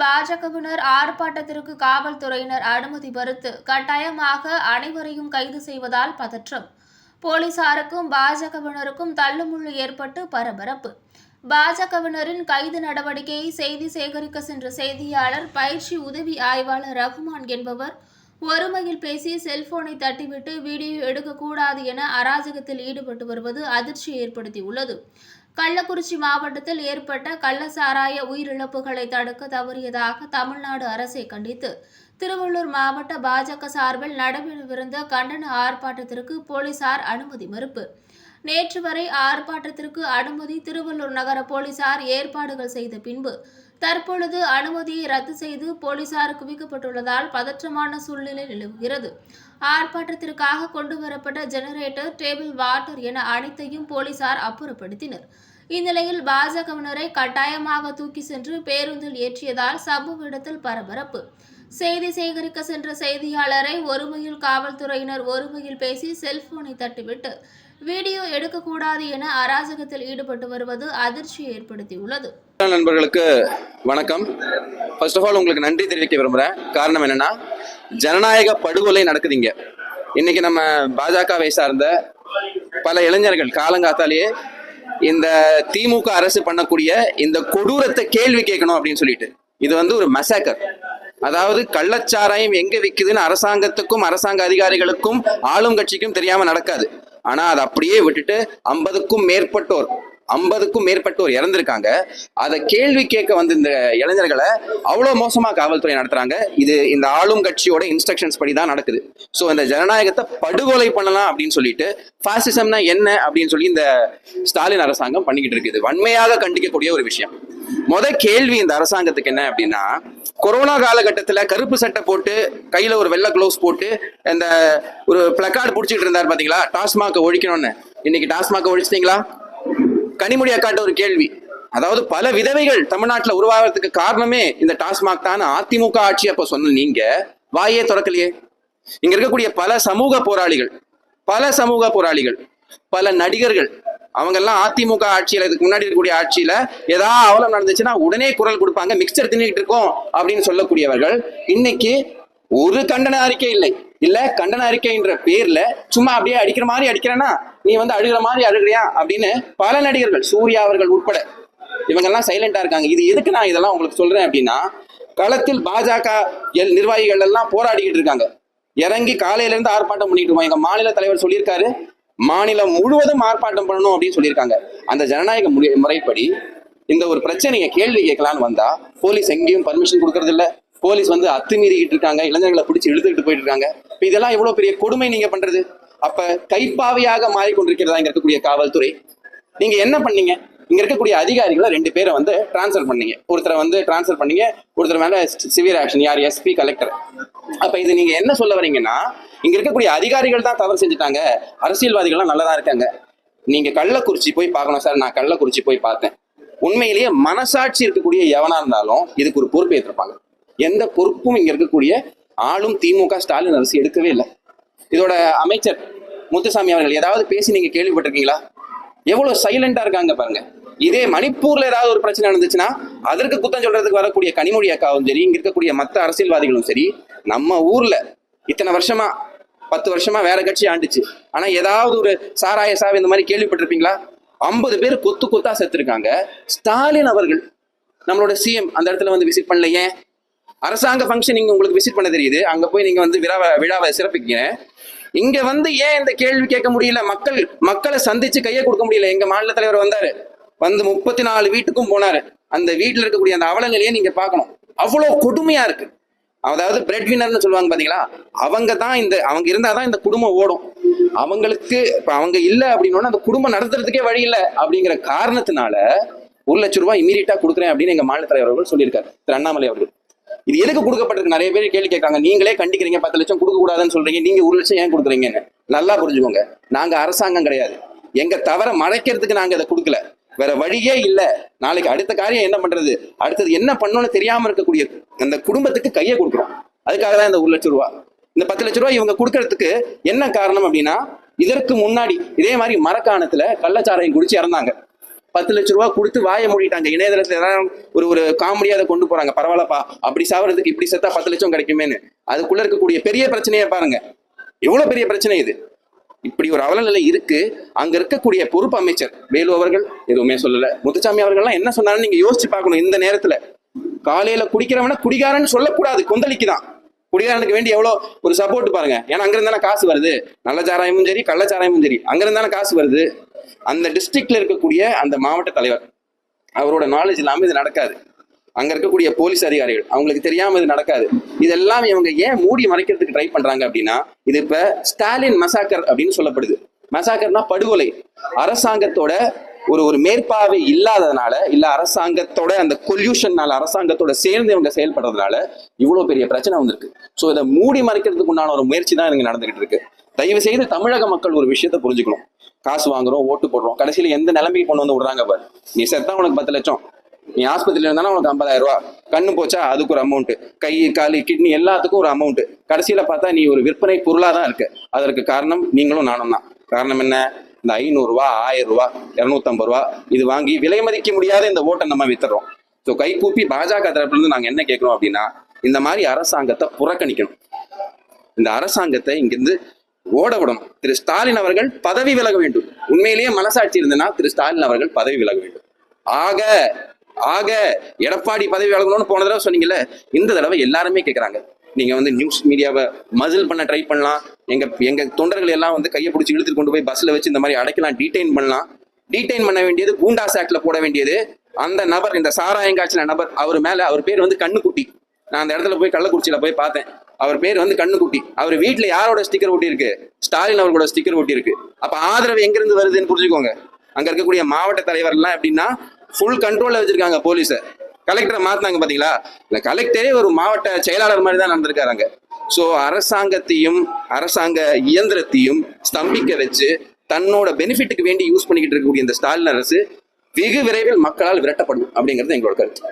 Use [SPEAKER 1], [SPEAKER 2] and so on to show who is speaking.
[SPEAKER 1] பாஜகவினர் ஆர்ப்பாட்டத்திற்கு காவல்துறையினர் அனுமதி மறுத்து கட்டாயமாக அனைவரையும் கைது செய்வதால் பதற்றம். போலீசாருக்கும் பாஜகவினருக்கும் தள்ளுமுள்ளு ஏற்பட்டு பரபரப்பு. பாஜகவினரின் கைது நடவடிக்கையை செய்தி சேகரிக்க சென்ற செய்தியாளர் பயிற்சி உதவி ஆய்வாளர் ரகுமான் என்பவர் ஒருமையில் பேசி செல்போனை தட்டிவிட்டு வீடியோ எடுக்கக்கூடாது என அராஜகத்தில் ஈடுபட்டு வருவது அதிர்ச்சி ஏற்படுத்தியுள்ளது. கள்ளக்குறிச்சி மாவட்டத்தில் ஏற்பட்ட கள்ளசாராய உயிரிழப்புகளை தடுக்க தவறியதாக தமிழ்நாடு அரசை கண்டித்து திருவள்ளூர் மாவட்ட பாஜக சார்பில் நடைபெறவிருந்த கண்டன ஆர்ப்பாட்டத்திற்கு போலீசார் அனுமதி மறுப்பு. நேற்று வரை ஆர்ப்பாட்டத்திற்கு அனுமதி திருவள்ளூர் நகர போலீசார் ஏற்பாடுகள் செய்த பின்பு தற்பொழுது அனுமதியை ரத்து செய்து போலீசார் குவிக்கப்பட்டுள்ளதால் பதற்றமான சூழ்நிலை நிலவுகிறது. ஆர்ப்பாட்டத்திற்காக கொண்டு வரப்பட்ட ஜெனரேட்டர் டேபிள் வாட்டர் என அனைத்தையும் போலீசார் அப்புறப்படுத்தினர். இந்நிலையில் பாஜகவினரை கட்டாயமாக தூக்கி சென்று பேருந்தில் ஏற்றியதால் சம்பவ இடத்தில் பரபரப்பு. செய்தி சேகரிக்க சென்ற செய்தியாளரை ஒருமையில் காவல்துறையினர் ஒருமையில் பேசி செல்போனை தட்டிவிட்டு வீடியோ எடுக்கக்கூடாது என அராஜகத்தில் ஈடுபட்டு வருவது அதிர்ச்சியை ஏற்படுத்தியுள்ளது.
[SPEAKER 2] நண்பர்களுக்கு வணக்கம். ஃபர்ஸ்ட் ஆஃப் ஆல் உங்களுக்கு நன்றி தெரிவிக்க விரும்புகிறேன் காரணம் என்னன்னா ஜனநாயக படுகொலை நடக்குதுங்க. இன்னைக்கு நம்ம பாஜகவை சார்ந்த பல இளைஞர்கள் காலங்காத்தாலேயே இந்த திமுக அரசு பண்ணக்கூடிய இந்த கொடூரத்தை கேள்வி கேட்கணும் அப்படின்னு சொல்லிட்டு. இது வந்து ஒரு மசாக்கர் அதாவது கள்ளச்சாராயம் எங்க விற்குதுன்னு அரசாங்கத்துக்கும் அரசாங்க அதிகாரிகளுக்கும் ஆளும் கட்சிக்கும் தெரியாம நடக்காது. ஆனா அதை அப்படியே விட்டுட்டு ஐம்பதுக்கும் மேற்பட்டோர் ஐம்பதுக்கும் மேற்பட்டோர் இறந்திருக்காங்க. அதை கேள்வி கேட்க வந்து இந்த இளைஞர்களை அவ்வளோ மோசமாக காவல்துறை நடத்துறாங்க. இது இந்த ஆளும் கட்சியோட இன்ஸ்ட்ரக்ஷன்ஸ் படி தான் நடக்குது. ஸோ இந்த ஜனநாயகத்தை படுகொலை பண்ணலாம் அப்படின்னு சொல்லிட்டு பாசிசம்னா என்ன அப்படின்னு சொல்லி இந்த ஸ்டாலின் அரசாங்கம் பண்ணிக்கிட்டு இருக்குது. வன்மையாக கண்டிக்கக்கூடிய ஒரு விஷயம். முத கேள்வி இந்த அரசாங்கத்துக்கு என்ன அப்படின்னா கொரோனா காலகட்டத்தில் கருப்பு சட்டை போட்டு கையில் ஒரு வெள்ளை க்ளவுஸ் போட்டு இந்த ஒரு பிளக்கார்டு பிடிச்சிட்டு இருந்தார் பார்த்தீங்களா டாஸ்மாக ஒழிக்கணும்னு. இன்னைக்கு டாஸ்மாக ஒழிச்சிட்டீங்களா? கனிமொழி அக்காட்ட ஒரு கேள்வி. அதாவது பல விதவைகள் தமிழ்நாட்டில் உருவாகிறதுக்கு காரணமே இந்த டாஸ்மாக் தான். அதிமுக ஆட்சி அப்ப சொன்ன நீங்க வாயே திறக்கலையே. இங்க இருக்கக்கூடிய பல சமூக போராளிகள் பல சமூக போராளிகள் பல நடிகர்கள் அவங்கெல்லாம் அதிமுக ஆட்சியில இதுக்கு முன்னாடி இருக்கக்கூடிய ஆட்சியில ஏதாவது அவலம் நடந்துச்சுன்னா உடனே குரல் கொடுப்பாங்க மிக்சர் தின்னுட்டு இருக்கோம் அப்படின்னு சொல்லக்கூடியவர்கள். இன்னைக்கு ஒரு கண்டன அறிக்கை இல்லை. இல்ல கண்டன அறிக்கைன்ற பேர்ல சும்மா அப்படியே அடிக்கிற மாதிரி அடிக்கிறேன்னா நீ வந்து அழுகிற மாதிரி அழுகிறியா அப்படின்னு பல நடிகர்கள் சூர்யா அவர்கள் உட்பட இவங்கெல்லாம் சைலண்டா இருக்காங்க. இது எதுக்கு நான் இதெல்லாம் உங்களுக்கு சொல்றேன் அப்படின்னா களத்தில் பாஜக எல் நிர்வாகிகள் எல்லாம் போராடிக்கிட்டு இருக்காங்க. இறங்கி காலையில இருந்து ஆர்ப்பாட்டம் பண்ணிட்டு இருக்கோம். எங்க மாநில தலைவர் சொல்லியிருக்காரு மாநிலம் முழுவதும் ஆர்ப்பாட்டம் பண்ணணும் அப்படின்னு சொல்லியிருக்காங்க. அந்த ஜனநாயக முறை- முறைப்படி இந்த ஒரு பிரச்சனையை கேள்வி கேட்கலான்னு வந்தா போலீஸ் எங்கேயும் பர்மிஷன் கொடுக்கறது இல்லை போலீஸ் வந்து அத்துமீறிக்கிட்டு இருக்காங்க இளைஞர்களை பிடிச்சி இழுத்துக்கிட்டு போயிட்டு இருக்காங்க இப்ப இதெல்லாம் எவ்வளவு பெரிய கொடுமை நீங்க பண்றது? அப்ப கைப்பாவையாக மாறிக்கொண்டிருக்கிறதா இங்க இருக்கக்கூடிய காவல்துறை? நீங்க என்ன பண்ணீங்க? இங்க இருக்கக்கூடிய அதிகாரிகளை ரெண்டு பேரை வந்து டிரான்ஸ்ஃபர் பண்ணீங்க. ஒருத்தரை வந்து டிரான்ஸ்ஃபர் பண்ணீங்க ஒருத்தர் மேல சிவியர் ஆக்ஷன் யார்? எஸ்பி கலெக்டர் அப்ப இது நீங்க என்ன சொல்ல வரீங்கன்னா இங்க இருக்கக்கூடிய அதிகாரிகள் தான் தவறு செஞ்சுட்டாங்க. அரசியல்வாதிகள்லாம் நல்லதா இருக்காங்க. நீங்க கள்ளக்குறிச்சி போய் பார்க்கணும் சார். நான் கள்ளக்குறிச்சி போய் பார்த்தேன். உண்மையிலேயே மனசாட்சி இருக்கக்கூடிய எவனா இருந்தாலும் இதுக்கு ஒரு பொறுப்பு ஏற்றிருப்பாங்க எந்த பொறுப்பும் இங்க இருக்கக்கூடிய ஆளும் திமுக ஸ்டாலின் அரசு எடுக்கவே இல்லை. இதோட அமைச்சர் முத்துசாமி அவர்கள் ஏதாவது பேசி நீங்க கேள்விப்பட்டிருக்கீங்களா? எவ்வளவு சைலண்டா இருக்காங்க பாருங்க. இதே மணிப்பூர்ல ஏதாவது ஒரு பிரச்சனை நடந்துச்சுன்னா அதற்கு குத்தம் சொல்றதுக்கு வரக்கூடிய கனிமொழி அக்காவும் சரி இங்க இருக்கக்கூடிய மத்த அரசியல்வாதிகளும் சரி நம்ம ஊர்ல இத்தனை வருஷமா பத்து வருஷமா வேற கட்சி ஆண்டுச்சு. ஆனா ஏதாவது ஒரு சாராய சாவி இந்த மாதிரி கேள்விப்பட்டிருப்பீங்களா? ஐம்பது பேர் கொத்து கொத்தா செத்துருக்காங்க. ஸ்டாலின் அவர்கள் நம்மளோட சிஎம் அந்த இடத்துல வந்து விசிட் பண்ணல ஏன்? அரசாங்க ஃபங்க்ஷன் நீங்க உங்களுக்கு விசிட் பண்ண தெரியுது. அங்க போய் நீங்க வந்து விழாவை விழாவை சிறப்பிக்கீங்க இங்க வந்து ஏன் இந்த கேள்வி கேட்க முடியல? மக்கள் மக்களை சந்திச்சு கையை கொடுக்க முடியல. எங்க மாநில தலைவர் வந்தாரு. வந்து முப்பத்தி நாலு வீட்டுக்கும் போனாரு. அந்த வீட்டில் இருக்கக்கூடிய அந்த அவலங்களையே நீங்க பார்க்கணும். அவ்வளவு கொடுமையா இருக்கு. அதாவது பிரெட் வினர்னு சொல்லுவாங்க பாத்தீங்களா? அவங்க தான் இந்த அவங்க இருந்தாதான் இந்த குடும்பம் ஓடும். அவங்களுக்கு இப்ப அவங்க இல்ல அப்படின்னா அந்த குடும்பம் நடத்துறதுக்கே வழி இல்ல அப்படிங்கிற காரணத்தினால ஒரு லட்சம் ரூபாய் இமீடியட்டா கொடுக்குறேன் அப்படின்னு எங்க மாநில தலைவர் அவர்கள் சொல்லியிருக்காரு. திரு அண்ணாமலை அவர்கள். இது எதுக்கு கொடுக்கப்பட்டிருக்கு? நிறைய பேர் கேள்வி கேட்கறாங்க. நீங்களே கண்டிக்கிறீங்க பத்து லட்சம் கொடுக்க கூடாதுன்னு சொல்றீங்க. நீங்க ஒரு லட்சம் ஏன் கொடுக்குறீங்கன்னு? நல்லா புரிஞ்சுக்கோங்க. நாங்க அரசாங்கம் கிடையாது. எங்க தவற மறைக்கிறதுக்கு நாங்க இதை கொடுக்கல. வேற வழியே இல்ல. நாளைக்கு அடுத்த காரியம் என்ன பண்றது? அடுத்தது என்ன பண்ணணும்னு தெரியாம இருக்கக்கூடிய அந்த குடும்பத்துக்கு கையை கொடுக்குறோம். அதுக்காக தான் இந்த ஒரு லட்சம் ரூபா. இந்த பத்து லட்ச ரூபாய் இவங்க கொடுக்கறதுக்கு என்ன காரணம் அப்படின்னா இதற்கு முன்னாடி இதே மாதிரி மரக்காணத்துல கள்ளச்சாரையும் குடிச்சு இறந்தாங்க. பத்து லட்ச ரூபா கொடுத்து வாய மூடிட்டாங்க. இணையதளத்துல ஏதாவது ஒரு ஒரு காமெடியா அதை கொண்டு போறாங்க. பரவாயில்லப்பா. அப்படி சாவறதுக்கு இப்படி செத்தா பத்து லட்சம் கிடைக்குமேன்னு. அதுக்குள்ள இருக்கக்கூடிய பெரிய பிரச்சனையை பாருங்க. எவ்வளவு பெரிய பிரச்சனை இது? இப்படி ஒரு அவலநிலை இருக்கு. அங்க இருக்கக்கூடிய பொறுப்பு அமைச்சர் வேலு அவர்கள் எதுவுமே சொல்லல. முத்துசாமி அவர்கள்லாம் என்ன சொன்னாலும் நீங்க யோசிச்சு பார்க்கணும் இந்த நேரத்துல. காலையில குடிக்கிறவன குடிகாரன்னு சொல்லக்கூடாது. கொந்தளிக்கு தான். குடிகாரனுக்கு வேண்டி எவ்வளோ ஒரு சப்போர்ட் பாருங்க. ஏன்னா அங்க இருந்தானே காசு வருது. நல்ல சாராயமும் சரி கள்ள சாராயமும் சரி. அங்க இருந்தானே காசு வருது. அந்த டிஸ்ட்ரிக்ட்ல இருக்கக்கூடிய அந்த மாவட்ட தலைவர் அவரோட நாலேஜ் இல்லாம இது நடக்காது. அங்க இருக்கக்கூடிய போலீஸ் அதிகாரிகள் அவங்களுக்கு தெரியாம இது நடக்காது. இதெல்லாம் இவங்க ஏன் மூடி மறைக்கிறதுக்கு ட்ரை பண்றாங்க அப்படின்னா இது இப்ப ஸ்டாலின் மசாக்கர் அப்படின்னு சொல்லப்படுது. மசாக்கர்னா படுகொலை. அரசாங்கத்தோட ஒரு ஒரு மேற்பார்வை இல்லாததுனால இல்ல அரசாங்கத்தோட அந்த கொல்யூஷன்னால அரசாங்கத்தோட சேர்ந்து இவங்க செயல்படுறதுனால இவ்வளவு பெரிய பிரச்சனை வந்திருக்கு. சோ இதை மூடி மறைக்கிறதுக்கு உண்டான ஒரு முயற்சி தான் இங்க நடந்துகிட்டு இருக்கு. தயவு செய்து தமிழக மக்கள் ஒரு விஷயத்த புரிஞ்சுக்கணும். காசு வாங்குறோம் ஓட்டு போடுறோம். கடைசியில எந்த நிலைமைக்கு கொண்டு வந்து விடுறாங்க பாரு. நீ செத்தா உனக்கு பத்து லட்சம். நீ ஆஸ்பத்திரியில இருந்தாலும் உனக்கு ஐம்பதாயிரம் ரூபா கண்ணு போச்சா அதுக்கு ஒரு அமௌண்ட் கை காலு கிட்னி எல்லாத்துக்கும் ஒரு அமௌண்ட் கடைசியில பார்த்தா நீ ஒரு விற்பனை பொருளா தான் இருக்கு. அதற்கு காரணம் நீங்களும் நானும் தான். காரணம் என்ன? இந்த ஐநூறு ரூபா ஆயிரம் ரூபா இருநூத்தம்பது ரூபா இது வாங்கி விலை மதிக்க முடியாத இந்த ஓட்டை நம்ம வித்துறோம் ஸோ கை கூப்பி பாஜக தரப்புல இருந்து நாங்க என்ன கேட்குறோம் அப்படின்னா இந்த மாதிரி அரசாங்கத்தை புறக்கணிக்கணும். இந்த அரசாங்கத்தை இங்கிருந்து ஓட விடணும் திரு ஸ்டாலின் அவர்கள் பதவி விலக வேண்டும். உண்மையிலேயே மனசாட்சி இருந்தனா திரு ஸ்டாலின் அவர்கள் பதவி விலக வேண்டும். ஆக ஆக எடப்பாடி பதவி விலகணும்னு போன தடவை சொன்னீங்கல்ல இந்த தடவை எல்லாருமே கேட்குறாங்க நீங்க வந்து நியூஸ் மீடியாவை மசில் பண்ண ட்ரை பண்ணலாம். எங்க எங்க தொண்டர்கள் எல்லாம் வந்து கையை பிடிச்சி இழுத்துட்டு கொண்டு போய் பஸ்ல வச்சு இந்த மாதிரி அடைக்கலாம் டீடைன் பண்ணலாம். டீடைன் பண்ண வேண்டியது பூண்டா சாக்ல போட வேண்டியது. அந்த நபர் இந்த சாராயங்காய்ச்சின நபர் அவர் மேல அவர் பேர் வந்து கண்ணுக்குட்டி. நான் அந்த இடத்துல போய் கள்ளக்குறிச்சியில போய் பார்த்தேன். அவர் பேர் வந்து கண்ணுக்குட்டி. அவர் வீட்டில் யாரோட ஸ்டிக்கர் ஒட்டியிருக்கு ஸ்டாலின் அவர்களோட ஸ்டிக்கர் ஒட்டியிருக்கு அப்போ ஆதரவு எங்கேருந்து வருதுன்னு புரிஞ்சுக்கோங்க. அங்க இருக்கக்கூடிய மாவட்ட தலைவர்லாம் எப்படின்னா ஃபுல் கண்ட்ரோலில் வச்சிருக்காங்க போலீஸை கலெக்டரை மாற்றினாங்க பார்த்தீங்களா இந்த கலெக்டரே ஒரு மாவட்ட செயலாளர் மாதிரி தான் நடந்திருக்காங்க ஸோ அரசாங்கத்தையும் அரசாங்க இயந்திரத்தையும் ஸ்தம்பிக்க வச்சு தன்னோட பெனிஃபிட்டுக்கு வேண்டி யூஸ் பண்ணிக்கிட்டு இருக்கக்கூடிய இந்த ஸ்டாலின் அரசு வெகு விரைவில் மக்களால் விரட்டப்படும் அப்படிங்கிறது எங்களோட கருத்து.